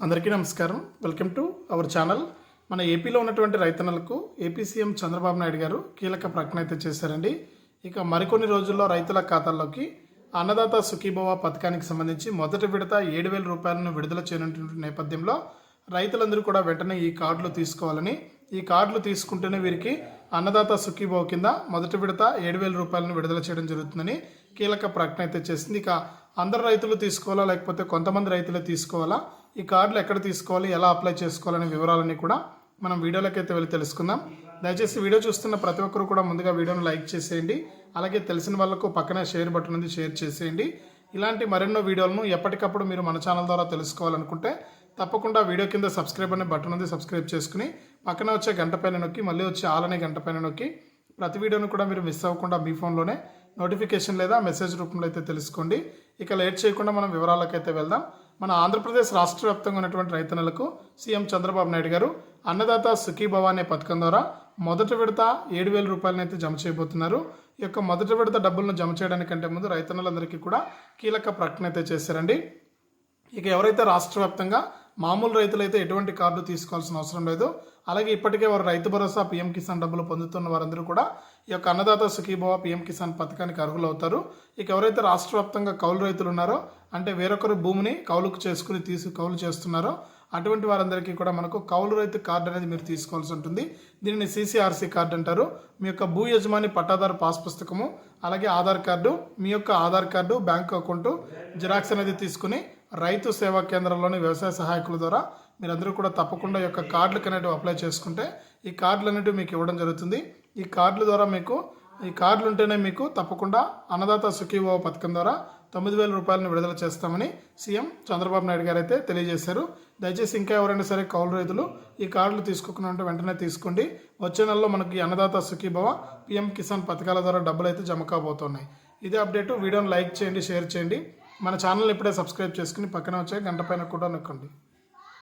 అందరికీ నమస్కారం. Welcome to our channel. మన ఏపీలో ఉన్నటువంటి రైతన్నలకు ఏపీ సీఎం చంద్రబాబు నాయుడు గారు కీలక ప్రకటన అయితే చేశారండి. ఇక మరికొన్ని రోజుల్లో రైతుల ఖాతాల్లోకి అన్నదాత సుఖీభవ పథకానికి సంబంధించి మొదటి విడత ఏడు వేల రూపాయలను విడుదల చేయనున్నటువంటి నేపథ్యంలో రైతులందరూ కూడా వెంటనే ఈ కార్డులు తీసుకోవాలని ఈ కార్డులు తీసుకుంటేనే వీరికి అన్నదాత సుఖీభావ కింద మొదటి విడత ఏడు వేల రూపాయలను విడుదల చేయడం జరుగుతుందని కీలక ప్రకటన అయితే చేసింది. ఇక అందరు రైతులు తీసుకోవాలా లేకపోతే కొంతమంది రైతులే తీసుకోవాలా? ఈ కార్డులు ఎక్కడ తీసుకోవాలి? ఎలా అప్లై చేసుకోవాలనే వివరాలన్నీ కూడా మనం వీడియోలోకి అయితే వెళ్ళి తెలుసుకుందాం. దయచేసి వీడియో చూస్తున్న ప్రతి ఒక్కరు కూడా ముందుగా వీడియోను లైక్ చేసేయండి. అలాగే తెలిసిన వాళ్ళకు పక్కనే షేర్ బటన్ ఉంది షేర్ చేసేయండి. ఇలాంటి మరెన్నో వీడియోలను ఎప్పటికప్పుడు మీరు మన ఛానల్ ద్వారా తెలుసుకోవాలనుకుంటే తప్పకుండా వీడియో కింద సబ్స్క్రైబ్ అనే బటన్ ఉంది సబ్స్క్రైబ్ చేసుకుని. పక్కన వచ్చే గంట పైన నొక్కి మళ్ళీ వచ్చే ఆలనే గంట పైన నొక్కి ప్రతి వీడియోను కూడా మీరు మిస్ అవ్వకుండా మీ ఫోన్లోనే నోటిఫికేషన్ లేదా మెసేజ్ రూపంలో అయితే తెలుసుకోండి. ఇక లేట్ చేయకుండా మనం వివరాలకైతే వెళ్దాం. మన ఆంధ్రప్రదేశ్ రాష్ట్ర వ్యాప్తంగా ఉన్నటువంటి రైతన్నలకు సీఎం చంద్రబాబు నాయుడు గారు అన్నదాత సుఖీభవ అనే పథకం ద్వారా మొదటి విడత ఏడు వేల రూపాయలను అయితే జమ చేయబోతున్నారు. ఈ యొక్క మొదటి విడత డబ్బులను జమ చేయడానికంటే ముందు రైతన్నలందరికీ కూడా కీలక ప్రకటన అయితే చేశారండి. ఇక ఎవరైతే రాష్ట్ర వ్యాప్తంగా మామూలు రైతులైతే ఎటువంటి కార్డు తీసుకోవాల్సిన అవసరం లేదు. అలాగే ఇప్పటికే వారు రైతు భరోసా పీఎం కిసాన్ డబ్బులు పొందుతున్న వారందరూ కూడా ఈ యొక్క అన్నదాత సుఖీభవ పీఎం కిసాన్ పథకానికి అర్హులు అవుతారు ఇక ఎవరైతే రాష్ట్ర వ్యాప్తంగా కౌలు రైతులు ఉన్నారో అంటే వేరొకరు భూమిని కౌలుకు చేసుకుని తీసి కౌలు చేస్తున్నారో అటువంటి వారందరికీ కూడా మనకు కౌలు రైతు కార్డు అనేది మీరు తీసుకోవాల్సి ఉంటుంది. దీనిని సీసీఆర్సీ కార్డు అంటారు. మీ యొక్క భూ యజమాని పట్టాదారు పాస్ పుస్తకము అలాగే ఆధార్ కార్డు మీ యొక్క Aadhaar card bank account xerox అనేది తీసుకుని రైతు సేవా కేంద్రంలోని వ్యవసాయ సహాయకుల ద్వారా మీరందరూ కూడా తప్పకుండా ఈ యొక్క కార్డులకు అనేటివి అప్లై చేసుకుంటే ఈ కార్డులు అనేటివి మీకు ఇవ్వడం జరుగుతుంది. ఈ కార్డుల ద్వారా మీకు ఈ కార్డులు ఉంటేనే మీకు తప్పకుండా అన్నదాత సుఖీభావ పథకం ద్వారా తొమ్మిది వేల రూపాయలను విడుదల చేస్తామని సీఎం చంద్రబాబు నాయుడు గారు అయితే తెలియజేశారు. దయచేసి ఇంకా ఎవరైనా సరే కౌలు రైతులు ఈ కార్డులు తీసుకోకుండా ఉంటే వెంటనే తీసుకోండి. వచ్చే నెలలో మనకి అన్నదాత సుఖీభవ పిఎం కిసాన్ పథకాల ద్వారా డబ్బులు అయితే జమ కాబోతున్నాయి. ఇదే అప్డేట్. వీడియోని లైక్ చేయండి షేర్ చేయండి. మన ఛానల్ ఇప్పుడే సబ్స్క్రైబ్ చేసుకుని పక్కన వచ్చే గంట పైన కూడా నొక్కండి.